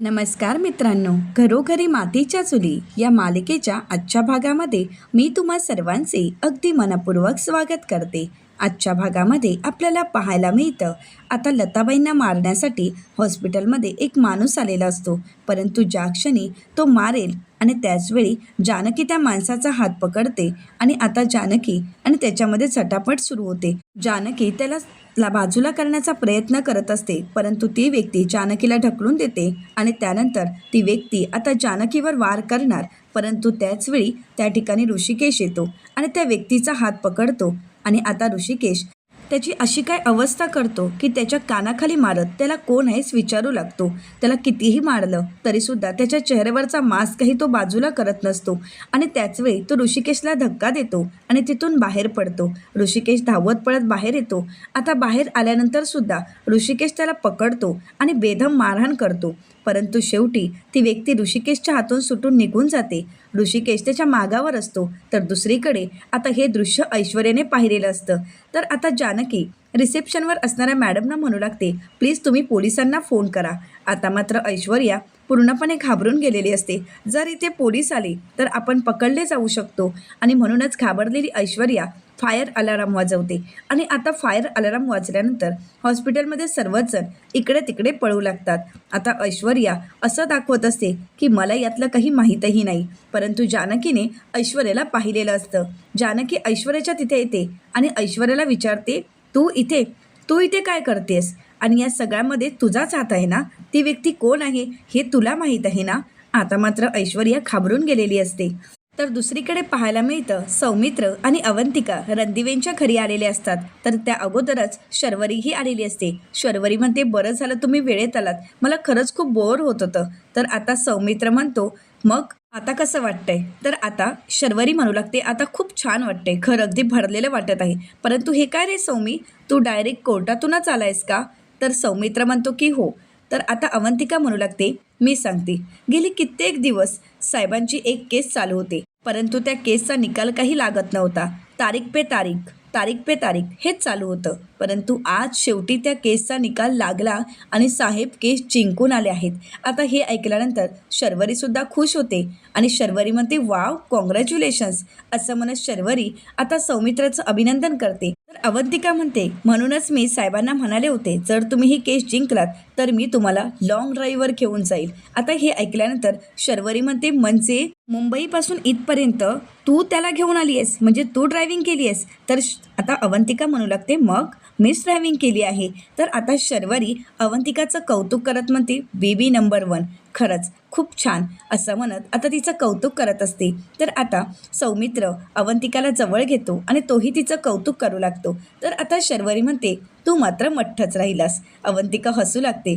नमस्कार मित्रांनो घरोघरी मातीच्या चुली या मालिकेच्या आजच्या भागामध्ये मी तुम्हा सर्वांचे अगदी मनपूर्वक स्वागत करते. आजच्या भागामध्ये आपल्याला पाहायला मिळतं आता लताबाईंना मारण्यासाठी हॉस्पिटलमध्ये एक माणूस आलेला असतो परंतु ज्या क्षणी तो मारेल आणि त्याचवेळी जानकी त्या माणसाचा हात पकडते आणि आता जानकी आणि त्याच्यामध्ये चटापट सुरू होते. जानकी त्याला ला बाजूला करण्याचा प्रयत्न करत असते परंतु ती व्यक्ती जानकीला ढकलून देते आणि त्यानंतर ती व्यक्ती आता जानकीवर वार करणार परंतु त्याचवेळी त्या ठिकाणी ऋषिकेश येतो आणि त्या व्यक्तीचा हात पकडतो आणि आता ऋषिकेश त्याची अशी काय अवस्था करतो की त्याच्या कानाखाली मारत त्याला कोण आहेस विचारू लागतो. त्याला कितीही मारलं तरीसुद्धा त्याच्या चेहऱ्यावरचा मास्कही तो बाजूला करत नसतो आणि त्याचवेळी तो ऋषिकेशला धक्का देतो आणि तिथून बाहेर पडतो. ऋषिकेश धावत पळत बाहेर येतो. आता बाहेर आल्यानंतर सुद्धा ऋषिकेश त्याला पकडतो आणि बेदम मारहाण करतो. परंतु शेवटी ती व्यक्ती ऋषिकेशच्या हातून सुटून निघून जाते. ऋषिकेश त्याच्या मागावर असतो. तर दुसरीकडे आता हे दृश्य ऐश्वर्याने पाहिलेलं असतं. तर आता जानकी रिसेप्शनवर असणाऱ्या मॅडमना म्हणू लागते प्लीज तुम्ही पोलिसांना फोन करा. आता मात्र ऐश्वर्या पूर्णपणे घाबरून गेलेली असते. जर इथे पोलीस आले तर आपण पकडले जाऊ शकतो. आणि म्हणूनच घाबरलेली ऐश्वर्या फायर अलाराम वाजवते. आणि आता फायर अलाराम वाजल्यानंतर हॉस्पिटलमध्ये सर्वचजण इकडे तिकडे पळू लागतात. आता ऐश्वर्या असं दाखवत असते की मला यातलं काही माहीतही नाही. परंतु जानकीने ऐश्वर्याला पाहिलेलं असतं. जानकी ऐश्वर्याच्या तिथे येते आणि ऐश्वर्याला विचारते तू इथे? तू इथे काय करतेस? आणि या सगळ्यामध्ये तुझाच हात आहे ना? ती व्यक्ती कोण आहे हे तुला माहीत आहे ना? आता मात्र ऐश्वर्या घाबरून गेलेली असते. तर दुसरीकडे पाहायला मिळतं सौमित्र आणि अवंतिका रणदिवेंच्या घरी आलेले असतात. तर त्या अगोदरच शर्वरीही आलेली असते. शर्वरी म्हणते बरं झालं तुम्ही वेळेत आलात. मला खरंच खूप बोर होत होतं. तर आता सौमित्र म्हणतो मग आता कसं वाटतंय? तर आता शर्वरी म्हणू लागते आता खूप छान वाटतंय. घर अगदी भरलेलं वाटत आहे. परंतु हे काय रे सौमी? तू डायरेक्ट कोर्टातूनच आलायस का? तर सौमित्र म्हणतो की हो. तर आता अवंतिका म्हणू लागते. मी सांगते. गेली कित्येक दिवस साहेबांची एक केस चालू होते. परंतु त्या केसचा निकाल काही लागत नव्हता. तारीख पे तारीख तारीख पे तारीख हेच चालू होतं. परंतु आज शेवटी त्या केसचा निकाल लागला आणि साहेब केस जिंकून आले आहेत. आता हे ऐकल्यानंतर शर्वरीसुद्धा खुश होते. आणि शर्वरी म्हणते वाव कॉंग्रॅच्युलेशन्स असं म्हणत शर्वरी आता सौमित्राचं अभिनंदन करते. तर अवंतिका म्हणते म्हणूनच मी साहेबांना म्हणाले होते जर तुम्ही ही केस जिंकलात तर मी तुम्हाला लॉंग ड्राईव्हवर घेऊन जाईल. आता हे ऐकल्यानंतर शर्वरी म्हणते म्हणजे मुंबईपासून इथपर्यंत तू त्याला घेऊन आली आहेस म्हणजे तू ड्रायव्हिंग केली आहेस. तर आता अवंतिका म्हणू लागते मग मिस ड्रायव्हिंग केली आहे. तर आता शर्वरी अवंतिकाचं कौतुक करत म्हणते बेबी नंबर वन खरंच खूप छान असं म्हणत आता तिचं कौतुक करत असते. तर आता सौमित्र अवंतिकाला जवळ घेतो आणि तोही तिचं कौतुक करू लागतो. तर आता शर्वरी म्हणते तू मात्र मठ्ठच राहिलास. अवंतिका हसू लागते.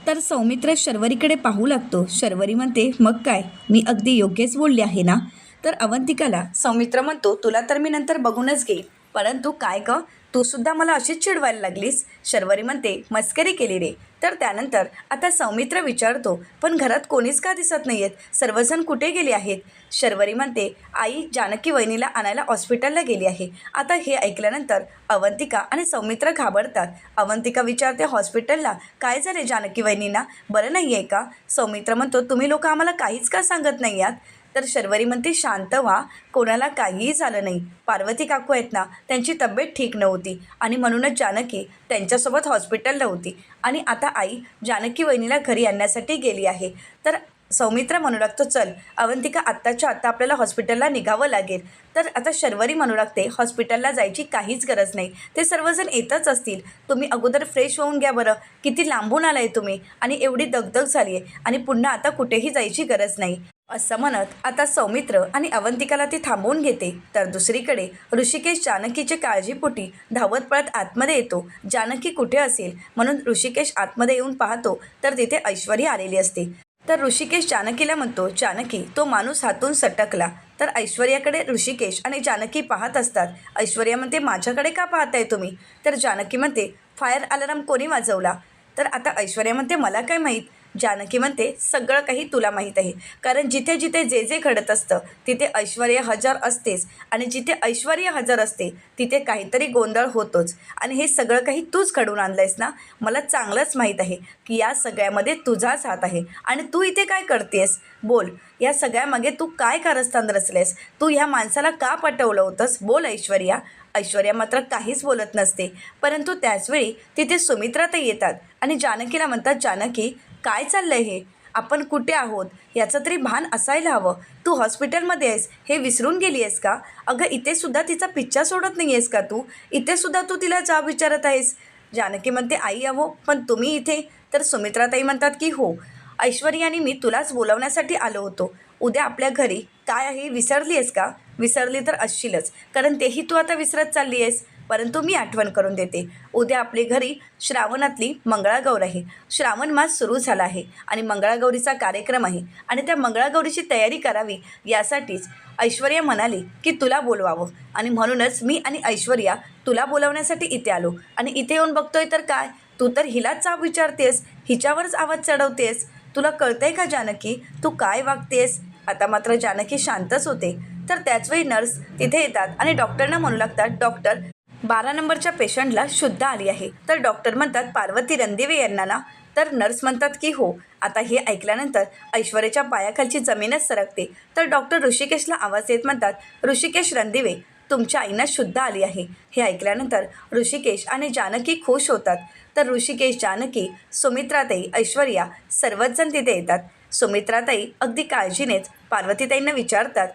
तर सौमित्र शर्वरीकडे पाहू लागतो. शर्वरी म्हणते मग काय? मी अगदी योग्यच बोलले आहे ना? तर अवंतिकाला सौमित्र म्हणतो तुला तर मी नंतर बघूनच घेईन. परंतु काय ग? तू सुद्धा मला अशीच चिडवायला लागलीस? शर्वरी म्हणते मस्करी केली रे. तर त्यानंतर आता सौमित्र विचारतो पण घरात कोणीच का दिसत नाही आहेत सर्वजण कुठे गेले आहेत? शर्वरी म्हणते आई जानकी वहिनीला आणायला हॉस्पिटलला गेली आहे. आता हे ऐकल्यानंतर अवंतिका आणि सौमित्र घाबरतात. अवंतिका विचारते हॉस्पिटलला? काय झाले जानकी वहिनींना? बरं नाही आहे का? सौमित्र म्हणतो तुम्ही लोक आम्हाला काहीच का सांगत नाही आहात? तर शर्वरी म्हणते शांत व्हा. कोणाला काहीही झालं नाही. पार्वती काकू आहेत ना त्यांची तब्येत ठीक नव्हती. आणि म्हणूनच जानकी त्यांच्यासोबत हॉस्पिटलला होती. आणि आता आई जानकी वहिनीला घरी आणण्यासाठी गेली आहे. तर सौमित्र म्हणू लागतो चल अवंतिका आत्ताच्या आत्ता आपल्याला हॉस्पिटलला निघावं लागेल. तर आता शर्वरी म्हणू लागते हॉस्पिटलला जायची काहीच गरज नाही. ते सर्वजण येतच असतील. तुम्ही अगोदर फ्रेश होऊन घ्या बरं. किती लांबून आलाय तुम्ही. आणि एवढी दगदग झाली आहे आणि पुन्हा आता कुठेही जायची गरज नाही. असं म्हणत आता सौमित्र आणि अवंतिकाला ती थांबवून घेते. तर दुसरीकडे ऋषिकेश जानकीचे काळजीपोटी धावत पळत आतमध्ये येतो. जानकी कुठे असेल? म्हणून ऋषिकेश आतमध्ये येऊन पाहतो तर तिथे ऐश्वर्या आलेली असते. तर ऋषिकेश जानकीला म्हणतो जानकी तो माणूस हातून सटकला. तर ऐश्वर्याकडे ऋषिकेश आणि जानकी पाहत असतात. ऐश्वर्या म्हणते माझ्याकडे का पाहताय तुम्ही? तर जानकी म्हणते फायर अलार्म कोणी वाजवला? तर आता ऐश्वर्या म्हणते मला काय माहीत? जानकी म्हणते सगळं काही तुला माहीत आहे. कारण जिथे जिथे जे जे घडत असतं तिथे ऐश्वर्या हजर असतेच. आणि जिथे ऐश्वर्या हजर असते तिथे काहीतरी गोंधळ होतोच. आणि हे सगळं काही तूच घडवून आणलं आहेस ना? मला चांगलंच माहीत आहे की या सगळ्यामध्ये तुझाच हात आहे. आणि तू इथे काय करतेस बोल. या सगळ्यामागे तू काय कारस्थान रचलेस? तू ह्या माणसाला का पटवलं होतंस? बोल ऐश्वर्या. ऐश्वर्या मात्र काहीच बोलत नसते. परंतु त्याचवेळी तिथे सुमित्रा तर येतात. आणि जानकीला म्हणतात जानकी काय चाललंय हे? आपण कुठे आहोत? याचं तरी भान असायला हवं. तू हॉस्पिटलमध्ये आहेस. हे विसरून गेली आहेस का? अगं इथेसुद्धा तिचा पिच्चा सोडत नाही आहेस का तू? इथेसुद्धा तू तिला जाब विचारत आहेस. जानकी म्हणते आई अहो पण तुम्ही इथे? तर सुमित्राताई म्हणतात की हो. ऐश्वर्याने आणि मी तुलाच बोलवण्यासाठी आलो होतो. उद्या आपल्या घरी. काय आहे? विसरली आहेस का? विसरली तर असशीलच. कारण तेही तू आता विसरत चालली आहेस परंतु मी आठवण करून देते. उद्या आपली घरी श्रावणातली मंगळागौर आहे. श्रावण मास सुरू झाला आहे आणि मंगळागौरीचा कार्यक्रम आहे आणि त्या मंगळागौरीची तयारी करावी यासाठीच ऐश्वर्या म्हणाली की तुला बोलवावं. आणि म्हणूनच मी आणि ऐश्वर्या तुला बोलवण्यासाठी इथे आलो. आणि इथे येऊन बघतोय तर काय? तू तर हिलाच चाप विचारतेस हिच्यावरच आवाज चढवतेस. तुला कळतंय का जानकी? तू काय वागतेस? आता मात्र जानकी शांतच होते. तर त्याचवेळी नर्स तिथे येतात आणि डॉक्टरना म्हणू लागतात डॉक्टर बारा नंबरच्या पेशंटला शुद्ध आली आहे. तर डॉक्टर म्हणतात पार्वती रणदिवे यांना ना? तर नर्स म्हणतात की हो. आता हे ऐकल्यानंतर ऐश्वर्याच्या पायाखालची जमीनच सरकते. तर डॉक्टर ऋषिकेशला आवाज येत म्हणतात ऋषिकेश रणदिवे तुमच्या आईना शुद्ध आली आहे. हे ऐकल्यानंतर ऋषिकेश आणि जानकी खुश होतात. तर ऋषिकेश जानकी सुमित्राताई ऐश्वर्या सर्वचजण तिथे येतात. सुमित्राताई अगदी काळजीनेच पार्वतीताईंना विचारतात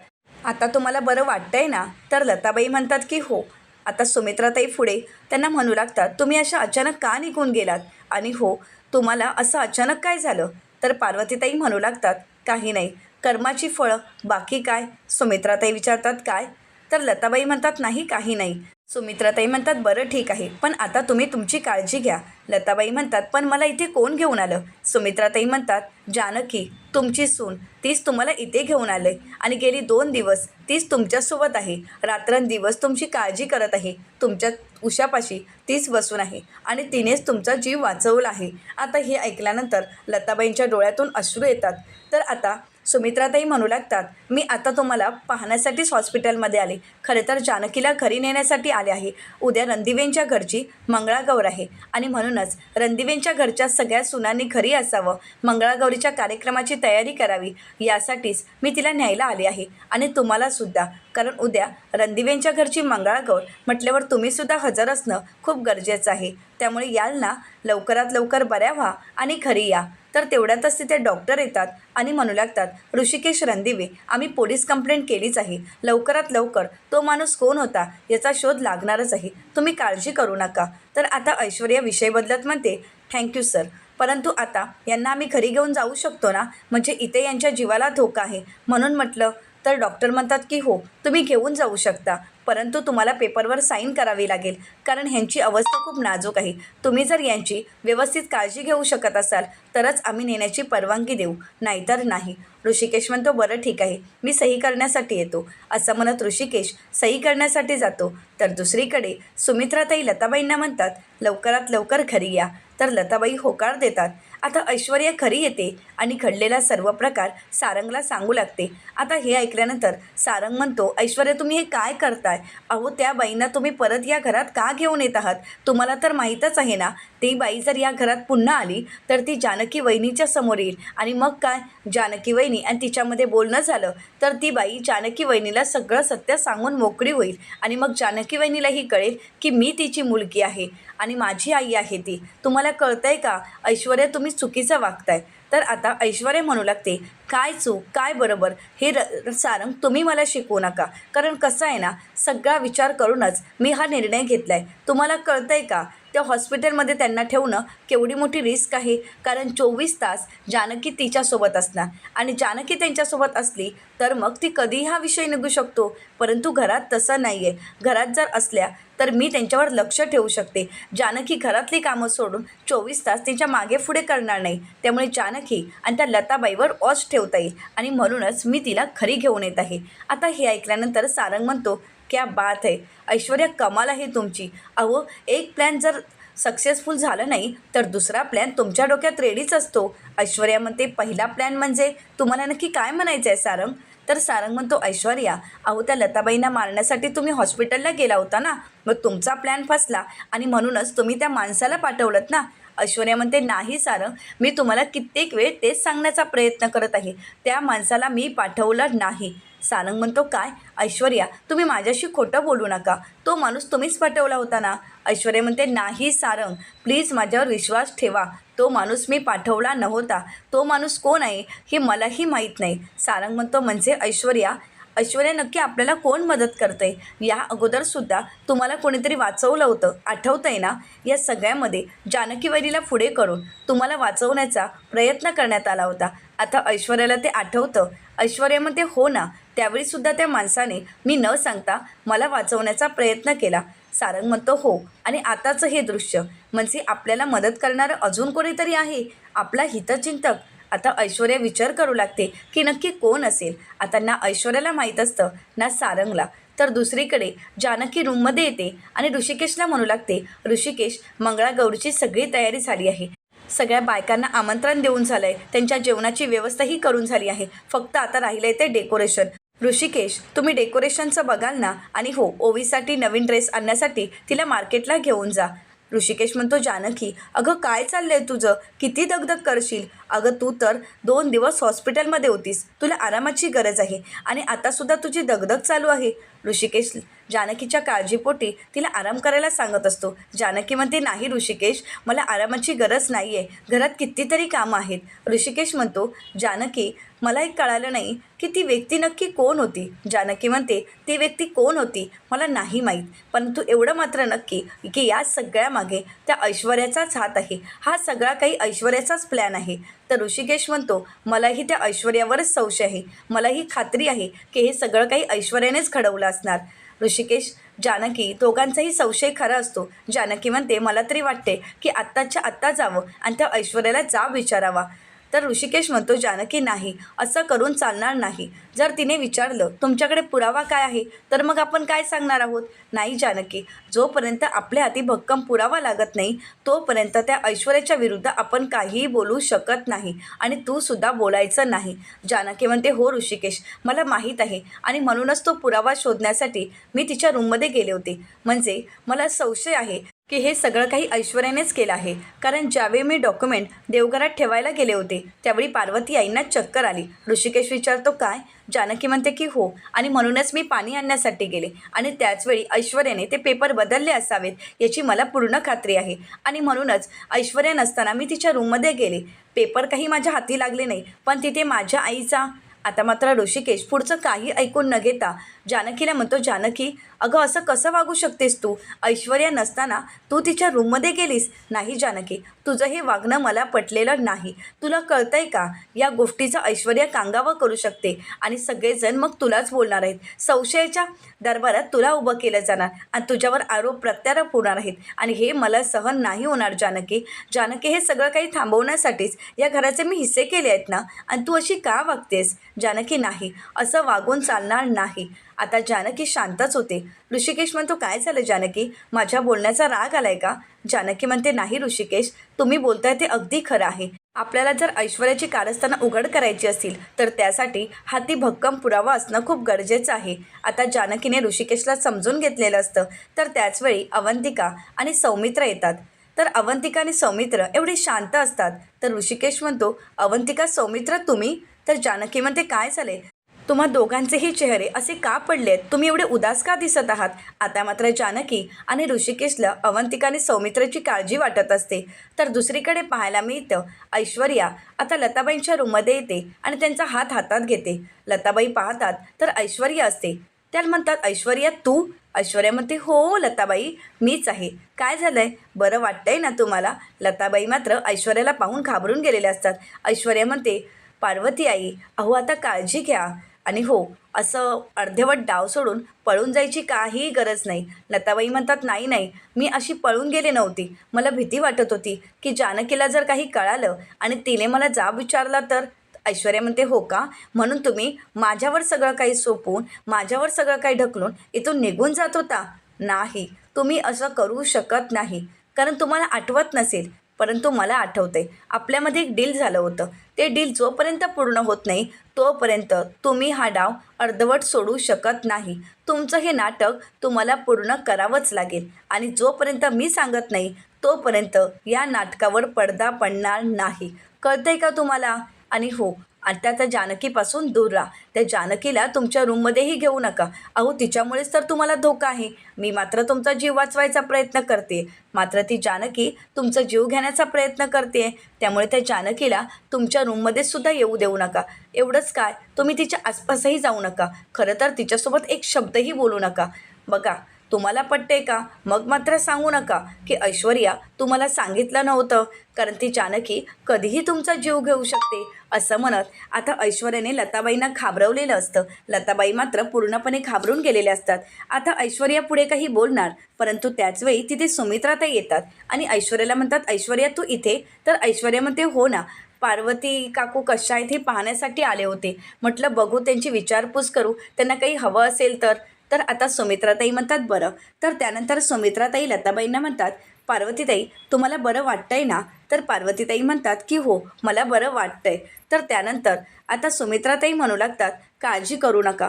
आता तुम्हाला बरं वाटतंय ना? तर लताबाई म्हणतात की हो. आता सुमित्राताई पुढे. त्यांना म्हणू लागतात तुम्ही अशा अचानक का निघून गेलात? आणि हो तुम्हाला असं अचानक काय झालं? तर पार्वतीताई म्हणू लागतात काही नाही. कर्माची फळं बाकी काय? सुमित्राताई विचारतात काय? तर लताबाई म्हणतात नाही काही नाही. सुमित्राताई म्हणतात बरं ठीक आहे. पण आता तुम्ही तुमची काळजी घ्या. लताबाई म्हणतात पण मला इथे कोण घेऊन आलं? सुमित्राताई म्हणतात जानकी तुमची सून तीच तुम्हाला इथे घेऊन आलं आणि गेली दोन दिवस तीच तुमच्यासोबत आहे. रात्रंदिवस तुमची काळजी करत आहे. तुमच्या उशापाशी तीच बसून आहे. आणि तिनेच तुमचा जीव वाचवला आहे. आता हे ऐकल्यानंतर लताबाईंच्या डोळ्यातून अश्रू येतात. तर आता सुमित्राताई म्हणू लागतात मी आता तुम्हाला पाहण्यासाठीच हॉस्पिटलमध्ये आले. खरे तर जानकीला घरी नेण्यासाठी आले आहे. उद्या रणदिवेंच्या घरची मंगळागौर आहे. आणि म्हणूनच रणदिवेंच्या घरच्या सगळ्या सुनांनी घरी असावं. मंगळागौरीच्या कार्यक्रमाची तयारी करावी. यासाठीच मी तिला न्यायला आले आहे. आणि तुम्हालासुद्धा कारण उद्या रणदिवेंच्या घरची मंगळागौर म्हटल्यावर तुम्हीसुद्धा हजर असणं खूप गरजेचं आहे. त्यामुळे याल ना. लवकरात लवकर बऱ्या व्हा आणि घरी या. तर तेवढ्यातच तिथे डॉक्टर येतात आणि म्हणू लागतात ऋषिकेश रणदिवे आम्ही पोलीस कंप्लेंट केलीच आहे. लवकरात लवकर तो माणूस कोण होता याचा शोध लागणारच आहे. तुम्ही काळजी करू नका. तर आता ऐश्वर्या विषय बदलत म्हणते थँक्यू सर. परंतु आता यांना आम्ही घरी घेऊन जाऊ शकतो ना? म्हणजे इथे यांच्या जीवाला धोका आहे. म्हणून म्हटलं तर डॉक्टर म्हणतात की हो तुम्ही घेऊन जाऊ शकता. परंतु तुम्हाला पेपरवर साईन करावी लागेल. कारण ह्यांची अवस्था खूप नाजूक आहे. तुम्ही जर यांची व्यवस्थित काळजी घेऊ शकत असाल तरच आम्ही नेण्याची परवानगी देऊ. नाहीतर नाही. ऋषिकेश म्हणतो बरं ठीक आहे. मी सही करण्यासाठी येतो. असं म्हणत ऋषिकेश सही करण्यासाठी जातो. तर दुसरीकडे सुमित्राताई लताबाईंना म्हणतात लवकरात लवकर घरी या. तर लताबाई होकार देतात. आता ऐश्वर्या खरी येते. आणि घडलेला सर्व प्रकार सारंगला सांगू लागते. आता हे ऐकल्यानंतर सारंग म्हणतो ऐश्वर्या तुम्ही हे काय करताय? अहो त्या बाईंना तुम्ही परत या घरात का घेऊन येत आहात? तुम्हाला तर माहीतच आहे ना ती बाई जर या घरात पुन्हा आली तर ती जानकी वहिनीच्या समोर येईल. आणि मग काय? जानकी वहिनी आणि तिच्यामध्ये बोलणं झालं तर ती बाई जानकी वहिनीला सगळं सत्य सांगून मोकळी होईल. आणि मग जानकी वहिनीलाही कळेल की मी तिची मुलगी आहे आणि माझी आई आहे ती. तुम्हाला कळतंय का? ऐश्वर्या तुम्ही चुकीचं वागताय. तर आता ऐश्वर्या म्हणू लागते काय चूक काय बरोबर? हे र सारंग तुम्ही मला शिकवू नका. कारण कसं आहे ना सगळा विचार करूनच मी हा निर्णय घेतला आहे तुम्हाला कळतं आहे का? त्या हॉस्पिटलमध्ये त्यांना ठेवणं केवढी मोठी रिस्क आहे? कारण चोवीस तास जानकी तिच्यासोबत असणार. आणि जानकी त्यांच्यासोबत असली तर मग ती कधीही हा विषय निघू शकतो. परंतु घरात तसं नाही आहे घरात जर असल्या तर मी त्यांच्यावर लक्ष ठेवू शकते. जानकी घरातली कामं सोडून चोवीस तास त्यांच्या मागे पुढे करणार नाही. त्यामुळे जानकी आणि त्या लताबाईवर ऑच ठेवता येईल. आणि म्हणूनच मी तिला खरी घेऊन येत आहे. आता हे ऐकल्यानंतर सारंग म्हणतो क्या बात आहे ऐश्वर्या कमाल आहे तुमची. अहो एक प्लॅन जर सक्सेसफुल झालं नाही तर दुसरा प्लॅन तुमच्या डोक्यात रेडीच असतो. ऐश्वर्या म्हणते पहिला प्लॅन म्हणजे तुम्हाला नक्की काय म्हणायचं आहे सारंग? तर सारंग म्हणतो ऐश्वर्या अहो त्या लताबाईंना मारण्यासाठी तुम्ही हॉस्पिटलला गेला होता ना? मग तुमचा प्लॅन फसला आणि म्हणूनच तुम्ही त्या माणसाला पाठवलं ना? ऐश्वर्या म्हणते नाही सारंग. मी तुम्हाला कित्येक वेळ तेच सांगण्याचा प्रयत्न करत आहे. त्या माणसाला मी पाठवलं नाही. सारंग म्हणतो काय? ऐश्वर्या तुम्ही माझ्याशी खोटं बोलू नका. तो माणूस तुम्हीच पाठवला होता ना? ऐश्वर्या म्हणते नाही सारंग प्लीज माझ्यावर विश्वास ठेवा. तो माणूस मी पाठवला नव्हता. तो माणूस कोण आहे हे मलाही माहीत नाही. सारंग म्हणतो म्हणजे ऐश्वर्या ऐश्वर्या नक्की आपल्याला कोण मदत करते या अगोदरसुद्धा तुम्हाला कोणीतरी वाचवलं होतं. आठवतं आहे ना? या सगळ्यामध्ये जानकीवैरीला पुढे करून तुम्हाला वाचवण्याचा प्रयत्न करण्यात आला होता. आता ऐश्वर्याला ते आठवतं. ऐश्वर्या म्हणते हो ना त्यावेळीसुद्धा त्या माणसाने मी न सांगता मला वाचवण्याचा प्रयत्न केला. सारंग म्हणतो हो. आणि आताचं हे दृश्य म्हणजे आपल्याला मदत करणारं अजून कोणीतरी आहे? आपला हितचिंतक. आता ऐश्वर्या विचार करू लागते की नक्की कोण असेल? आता ना ऐश्वर्याला माहीत असतं ना सारंगला. तर दुसरीकडे जानकी रूममध्ये येते आणि ऋषिकेशला म्हणू लागते ऋषिकेश मंगळागौरीची सगळी तयारी झाली आहे. सगळ्या बायकांना आमंत्रण देऊन झालं आहे त्यांच्या जेवणाची व्यवस्थाही करून झाली आहे. फक्त आता राहिलं आहे ते डेकोरेशन. ऋषिकेश तुम्ही डेकोरेशनचं बघाल ना? आणि हो ओवीसाठी नवीन ड्रेस आणण्यासाठी तिला मार्केटला घेऊन जा. ऋषिकेश म्हणतो जानकी अगं काय चाललंय तुझं? किती दगदग करशील? अगं तू तर दोन दिवस हॉस्पिटलमध्ये होतीस. तुला आरामाची गरज आहे. आणि आतासुद्धा तुझी दगदग चालू आहे. ऋषिकेश जानकीच्या काळजीपोटी तिला आराम करायला सांगत असतो. जानकी म्हणते नाही ऋषिकेश मला आरामाची गरज नाही आहे घरात कितीतरी कामं आहेत. ऋषिकेश म्हणतो जानकी मला एक कळालं नाही की ती व्यक्ती नक्की कोण होती. जानकी म्हणते ती व्यक्ती कोण होती? मला नाही माहीत. परंतु एवढं मात्र नक्की की या सगळ्यामागे त्या ऐश्वर्याचाच हात आहे. हा सगळा काही ऐश्वर्याचाच प्लॅन आहे. तर ऋषिकेश म्हणतो मलाही त्या ऐश्वर्यावरच संशय आहे. मलाही खात्री आहे की हे सगळं काही ऐश्वर्यानेच घडवलं असणार. ऋषिकेश जानकी दोघांचाही संशय खरा असतो. जानकी म्हणते मला तरी वाटते की आत्ताच्या आत्ता जावं आणि त्या ऐश्वर्याला जाब विचारावा. तर ऋषिकेश म्हणतो जानकी नाही असं करून चालणार नाही. जर तिने विचारलं तुमच्याकडे पुरावा काय आहे? तर मग आपण काय सांगणार आहोत? नाही जानकी. जोपर्यंत आपल्या हाती भक्कम पुरावा लागत नाही तोपर्यंत त्या ऐश्वर्याच्या विरुद्ध आपण काहीही बोलू शकत नाही आणि तू सुद्धा बोलायचं नाही. जानकी म्हणते हो ऋषिकेश मला माहीत आहे आणि म्हणूनच तो पुरावा शोधण्यासाठी मी तिच्या रूममध्ये गेले होते. म्हणजे मला संशय आहे की हे सगळं काही ऐश्वर्यानेच केलं आहे. कारण ज्यावेळी मी डॉक्युमेंट देवघरात ठेवायला गेले होते त्यावेळी पार्वती आईंना चक्कर आली. ऋषिकेश विचारतो काय? जानकी म्हणते की हो. आणि म्हणूनच मी पाणी आणण्यासाठी गेले. आणि त्याचवेळी ऐश्वर्याने ते पेपर बदलले असावेत याची मला पूर्ण खात्री आहे. आणि म्हणूनच ऐश्वर्या नसताना मी तिच्या रूममध्ये गेले. पेपर काही माझ्या हाती लागले नाही पण तिथे माझ्या आईचा आता मात्र ऋषिकेश पुढचं काही ऐकून न घेता जानकीला म्हणतो जानकी अगं असं कसं वागू शकतेस तू? ऐश्वर्या नसताना तू तिच्या रूममध्ये गेलीस. नाही जानकी तुझं हे वागणं मला पटलेलं नाही. तुला कळतंय का? या गोष्टीचं ऐश्वर्या कांगावं करू शकते आणि सगळेजण मग तुलाच बोलणार आहेत. संशयाच्या दरबारात तुला उभं केलं जाणार आणि तुझ्यावर आरोप प्रत्यारोप होणार आहेत. आणि हे मला सहन नाही होणार जानकी. जानकी हे सगळं काही थांबवण्यासाठीच. या घराचे मी हिस्से केले आहेत ना? आणि तू अशी का वागतेस? जानकी नाही असं वागून चालणार नाही. आता जानकी शांतच होते. ऋषिकेश म्हणतो काय झालं जानकी? माझ्या बोलण्याचा राग आलाय का? जानकी म्हणते नाही ऋषिकेश तुम्ही बोलताय ते अगदी खरं आहे. आपल्याला जर ऐश्वर्याची कारस्थानं उघड करायची असतील तर त्यासाठी हाती भक्कम पुरावा असणं खूप गरजेचं आहे. आता जानकीने ऋषिकेशला समजून घेतलेलं असतं तर त्याचवेळी अवंतिका आणि सौमित्र येतात. तर अवंतिका आणि सौमित्र एवढे शांत असतात. तर ऋषिकेश म्हणतो अवंतिका सौमित्र तुम्ही? तर जानकी म्हणते काय झाले तुम्हा दोघांचेही चेहरे असे का पडलेत? तुम्ही एवढे उदास का दिसत आहात? आता मात्र जानकी आणि ऋषिकेशला अवंतिका आणि सौमित्राची काळजी वाटत असते. तर दुसरीकडे पाहायला मिळतं ऐश्वर्या आता लताबाईंच्या रूममध्ये येते आणि त्यांचा हात हातात घेते. लताबाई पाहतात तर ऐश्वर्या असते. त्याला म्हणतात ऐश्वर्या तू? ऐश्वर्या म्हणते हो लताबाई मीच आहे. काय झालंय? बरं वाटतंय ना तुम्हाला? लताबाई मात्र ऐश्वर्याला पाहून घाबरून गेलेल्या असतात. ऐश्वर्या म्हणते पार्वती आई अहो आता काळजी घ्या. आणि हो असं अर्धवट डाव सोडून पळून जायची काहीही गरज नाही. लताबाई म्हणतात नाही नाही मी अशी पळून गेली नव्हती. मला भीती वाटत होती की जानकीला जर काही कळालं आणि तिने मला जाब विचारला तर? ऐश्वर्या म्हणते हो का? म्हणून तुम्ही माझ्यावर सगळं काही सोपवून माझ्यावर सगळं काही ढकलून इथून निघून जात होता? नाही तुम्ही असं करू शकत नाही कारण तुम्हाला आठवत नसेल परंतु मला आठवते आपल्यामध्ये एक डील झालं होतं. ते डील जोपर्यंत पूर्ण होत नाही तोपर्यंत तुम्ही हा डाव अर्धवट सोडू शकत नाही. तुमचं हे नाटक तुम्हाला पूर्ण करावंच लागेल. आणि जोपर्यंत मी सांगत नाही तोपर्यंत या नाटकावर पडदा पडणार नाही. कळतंय का तुम्हाला? आणि हो आणि त्या जानकीपासून दूर राहा. त्या जानकीला तुमच्या रूममध्येही घेऊ नका. अहो तिच्यामुळेच तर तुम्हाला धोका आहे. मी मात्र तुमचा जीव वाचवायचा प्रयत्न करते. मात्र ती जानकी तुमचा जीव घेण्याचा प्रयत्न करते. त्यामुळे त्या जानकीला तुमच्या रूममध्ये सुद्धा येऊ देऊ नका. एवढंच काय? तुम्ही तिच्या आसपासही जाऊ नका. खरं तर तिच्यासोबत एक शब्दही बोलू नका. बघा तुम्हाला पटते का? मग मात्र सांगू नका की ऐश्वर्या तुम्हाला सांगितलं नव्हतं कारण ती जानकी कधीही तुमचा जीव घेऊ शकते असं म्हणत आता ऐश्वर्याने लताबाईंना घाबरवलेलं असतं. लताबाई मात्र पूर्णपणे घाबरून गेलेले असतात. आता ऐश्वर्या पुढे काही बोलणार परंतु त्याचवेळी तिथे सुमित्राताई येतात आणि ऐश्वर्याला म्हणतात ऐश्वर्या तू इथे? तर ऐश्वर्या म्हणते हो ना. पार्वती काकू कशा आहेत हे पाहण्यासाठी आले होते. म्हटलं बघू त्यांची विचारपूस करू. त्यांना काही हवं असेल तर. तर आता सुमित्राताई म्हणतात बरं. तर त्यानंतर सुमित्राताई लताबाईंना म्हणतात पार्वतीताई तुम्हाला बरं वाटतंय ना? तर पार्वतीताई म्हणतात की हो मला बरं वाटतंय. तर त्यानंतर आता सुमित्राताई म्हणू लागतात काळजी करू नका.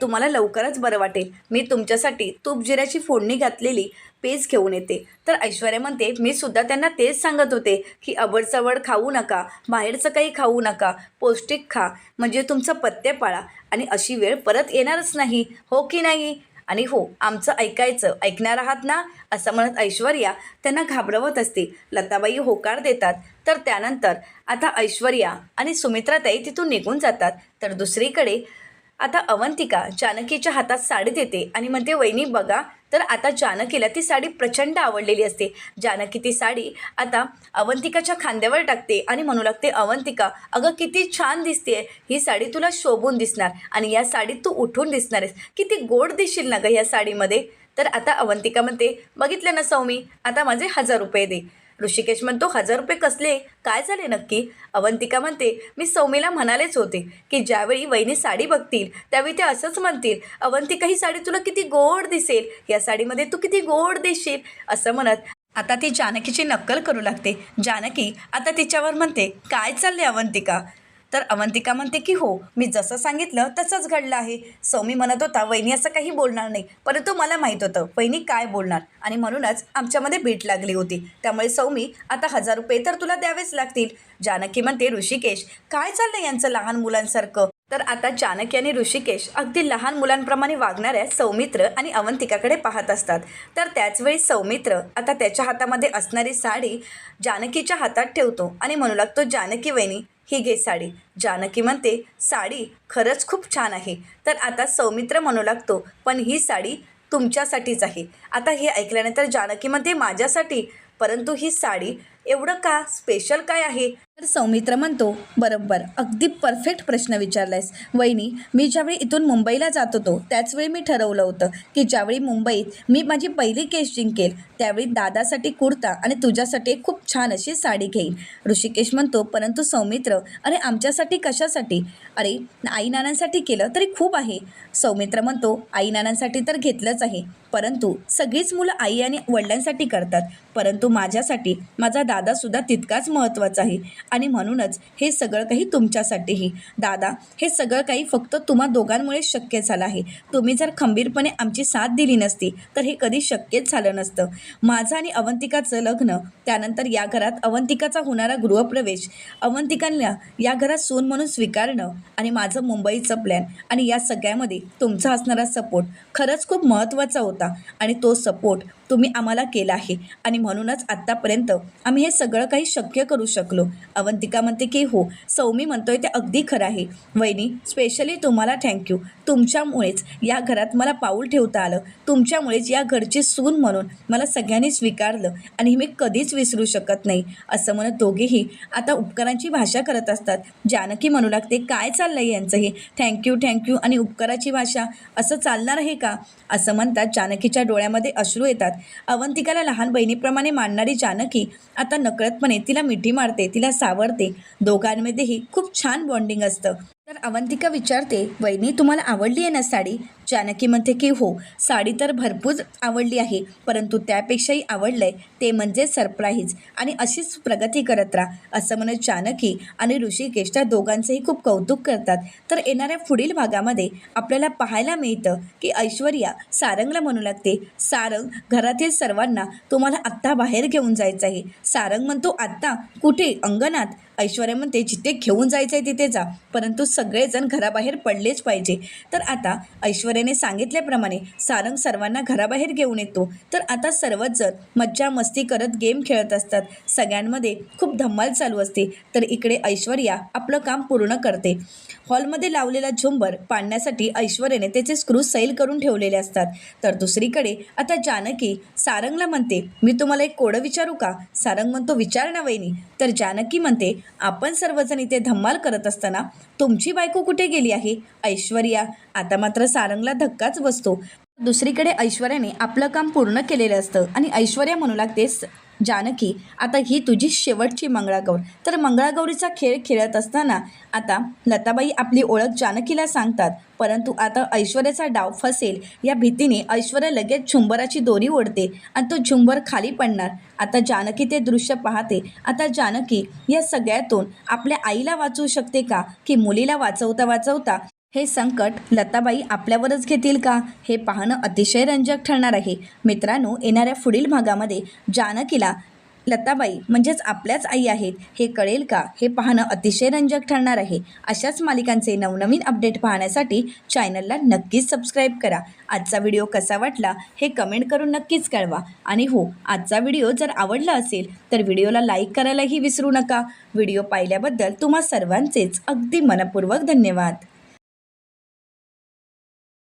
तुम्हाला लवकरच बरं वाटेल. मी तुमच्यासाठी तूप जिऱ्याची फोडणी घातलेली पेज घेऊन येते. तर ऐश्वर्या म्हणते मी सुद्धा त्यांना तेच सांगत होते की अबडचवड खाऊ नका बाहेरचं काही खाऊ नका पौष्टिक खा. म्हणजे तुमचं पत्ते पाळा आणि अशी वेळ परत येणारच नाही. हो की नाही? आणि हो आमचं ऐकायचं ऐकणार आहात ना? असं म्हणत ऐश्वर्या त्यांना घाबरवत असते. लताबाई होकार देतात. तर त्यानंतर आता ऐश्वर्या आणि सुमित्राताई तिथून निघून जातात. तर दुसरीकडे आता अवंतिका जानकीच्या हातात साडी देते आणि म्हणते वहिनी बघा तर आता जानकीला ती साडी प्रचंड आवडलेली असते. जानकी ती साडी आता अवंतिकाच्या खांद्यावर टाकते आणि म्हणू लागते अवंतिका अगं किती छान दिसते ही साडी तुला शोभून दिसणार आणि या साडीत तू उठून दिसणार आहेस. किती गोड दिसशील ना गं या साडीमध्ये. तर आता अवंतिका म्हणते बघितलं ना सौमी आता माझे हजार रुपये दे. ऋषिकेश म्हणतो हजार रुपये कसले? काय झाले नक्की? अवंतिका म्हणते मी सौमीला म्हणालेच होते की ज्यावेळी वहिनी साडी बघतील त्यावेळी ते असंच म्हणतील अवंतिका ही साडी तुला किती गोड दिसेल या साडीमध्ये तू किती गोड दिसशील असं म्हणत आता ती जानकीची नक्कल करू लागते. जानकी आता तिच्यावर म्हणते काय चालले अवंतिका? तर अवंतिका म्हणते की हो मी जसं सांगितलं तसंच घडलं आहे. सौमी म्हणत होता वहिनी असं काही बोलणार नाही. परंतु मला माहीत होतं वहिनी काय बोलणार? आणि म्हणूनच आमच्यामध्ये बीट लागली होती. त्यामुळे सौमी आता हजार रुपये तर तुला द्यावेच लागतील. जानकी म्हणते ऋषिकेश काय चाललं यांचं लहान मुलांसारखं? तर आता जानकी आणि ऋषिकेश अगदी लहान मुलांप्रमाणे वागणाऱ्या सौमित्र आणि अवंतिकाकडे पाहत असतात. तर त्याचवेळी सौमित्र आता त्याच्या हातामध्ये असणारी साडी जानकीच्या हातात ठेवतो आणि म्हणू लागतो जानकी वहिनी ही घे साडी. जानकी म्हणते साडी खरंच खूप छान आहे. तर आता सौमित्र म्हणू लागतो पण ही साडी तुमच्यासाठीच आहे. आता हे ऐकल्यानंतर जानकी म्हणते माझ्यासाठी? परंतु ही साडी एवढं का? स्पेशल काय आहे? तर सौमित्र म्हणतो बरोबर अगदी परफेक्ट प्रश्न विचारलायस. वहिनी मी ज्यावेळी इथून मुंबईला जात होतो त्याचवेळी मी ठरवलं होतं की ज्यावेळी मुंबईत मी माझी पहिली केस जिंकेल त्यावेळी दादासाठी कुर्ता आणि तुझ्यासाठी एक खूप छान अशी साडी घेईन. ऋषिकेश म्हणतो परंतु सौमित्र अरे आमच्यासाठी कशासाठी? अरे आई नानांसाठी केलं तरी खूप आहे. सौमित्र म्हणतो आई नानांसाठी तर घेतलंच आहे परंतु सगळीच मुलं आई आणि वडिलांसाठी करतात परंतु माझ्यासाठी माझा दादासुद्धा तितकाच महत्त्वाचा आहे. आणि म्हणूनच हे सगळं काही तुमच्यासाठीही. दादा हे सगळं काही फक्त तुम्हा दोघांमुळे शक्य झालं आहे. तुम्ही जर खंबीरपणे आमची साथ दिली नसती तर हे कधी शक्यच झालं नसतं. माझं आणि अवंतिकाचं लग्न त्यानंतर या घरात अवंतिकाचा होणारा गृहप्रवेश अवंतिकांना या घरात सून म्हणून स्वीकारणं आणि माझं मुंबईचं प्लॅन आणि या सगळ्यामध्ये तुमचा असणारा सपोर्ट खरंच खूप महत्त्वाचा होता. आणि तो सपोर्ट तुम्ही आम्हाला केला आहे. आणि म्हणूनच आत्तापर्यंत आम्ही हे सगळं काही शक्य करू शकलो. अवंतिका म्हणते की हो सौमी म्हणतोय ते अगदी खरं आहे. वहिनी स्पेशली तुम्हाला थँक्यू तुमच्यामुळेच या घरात मला पाऊल ठेवता आलं. तुमच्यामुळेच या घरची सून म्हणून मला सगळ्यांनी स्वीकारलं. आणि हे मी कधीच विसरू शकत नाही. असं म्हणत दोघेही आता उपकारांची भाषा करत असतात. जानकी म्हणू लागते काय चाललं आहे यांचं हे? थँक्यू थँक्यू आणि उपकाराची भाषा असं चालणार आहे का? असं म्हणतात. जानकीच्या डोळ्यामध्ये अश्रू येतात. अवंतिकाला लहान बहिणीप्रमाणे मानणारी जानकी आता नकळतपणे तिला मिठी मारते तिला सावरते. दोघांमध्येही खूप छान बॉन्डिंग असतं. तर अवंतिका विचारते वहिनी तुम्हाला आवडली आहे ना साडी? जानकी म्हणते की हो साडी तर भरपूर आवडली आहे परंतु त्यापेक्षाही आवडलं आहे ते म्हणजे सरप्राईज आणि अशीच प्रगती करत राहा असं म्हणत जानकी आणि ऋषिकेश त्या दोघांचंही खूप कौतुक करतात. तर येणाऱ्या पुढील भागामध्ये आपल्याला पाहायला मिळतं की ऐश्वर्या सारंगला म्हणू लागते सारंग घरातील सर्वांना तुम्हाला आत्ता बाहेर घेऊन जायचं आहे. सारंग म्हणतो आत्ता कुठे? अंगणात? ऐश्वर्या म्हणते जिथे घेऊन जायचं आहे तिथे जा. परंतु सगळेजण घराबाहेर पडलेच पाहिजे. तर आता ऐश्वर्याने सांगितल्याप्रमाणे सारंग सर्वांना घराबाहेर घेऊन येतो. तर आता सर्वच जण मज्जा मस्ती करत गेम खेळत असतात. सगळ्यांमध्ये खूप धम्माल चालू असते. तर इकडे ऐश्वर्या आपलं काम पूर्ण करते. हॉलमध्ये लावलेला झुंबर पाडण्यासाठी ऐश्वर्याने त्याचे स्क्रू सैल करून ठेवलेले असतात. तर दुसरीकडे आता जानकी सारंगला म्हणते मी तुम्हाला एक कोडं विचारू का? सारंग म्हणतो विचार ना वहिनी. तर जानकी म्हणते आपण सर्वजण इथे धम्माल करत असताना तुमची बायको कुठे गेली आहे? ऐश्वर्या आता मात्र सारंगला धक्काच बसतो. दुसरीकडे ऐश्वर्याने आपलं काम पूर्ण केलेलं असतं आणि ऐश्वर्या म्हणू लागते जानकी आता ही तुझी शेवटची मंगळागौर. तर मंगळागौरीचा खेळ खेळत असताना आता लताबाई आपली ओळख जानकीला सांगतात परंतु आता ऐश्वर्याचा डाव फसेल. या भीतीने ऐश्वर्या लगेच झुंबराची दोरी ओढते आणि तो झुंबर खाली पडणार. आता जानकी ते दृश्य पाहते. आता जानकी या सगळ्यातून आपल्या आईला वाचवू शकते का? की मुलीला वाचवता वाचवता हे संकट लताबाई आपल्यावरच घेतील का? हे पाहणं अतिशय रंजक ठरणार आहे. मित्रांनो येणाऱ्या पुढील भागामध्ये जानकीला लताबाई म्हणजेच आपल्याच आई आहेत. हे कळेल का? हे पाहणं अतिशय रंजक ठरणार आहे. अशाच मालिकांचे नवनवीन अपडेट पाहण्यासाठी चॅनलला नक्कीच सबस्क्राईब करा. आजचा व्हिडिओ कसा वाटला हे कमेंट करून नक्कीच कळवा. आणि हो आजचा व्हिडिओ जर आवडला असेल तर व्हिडिओला लाईक करायलाही विसरू नका. व्हिडिओ पाहिल्याबद्दल तुम्हा सर्वांचेच अगदी मनपूर्वक धन्यवाद.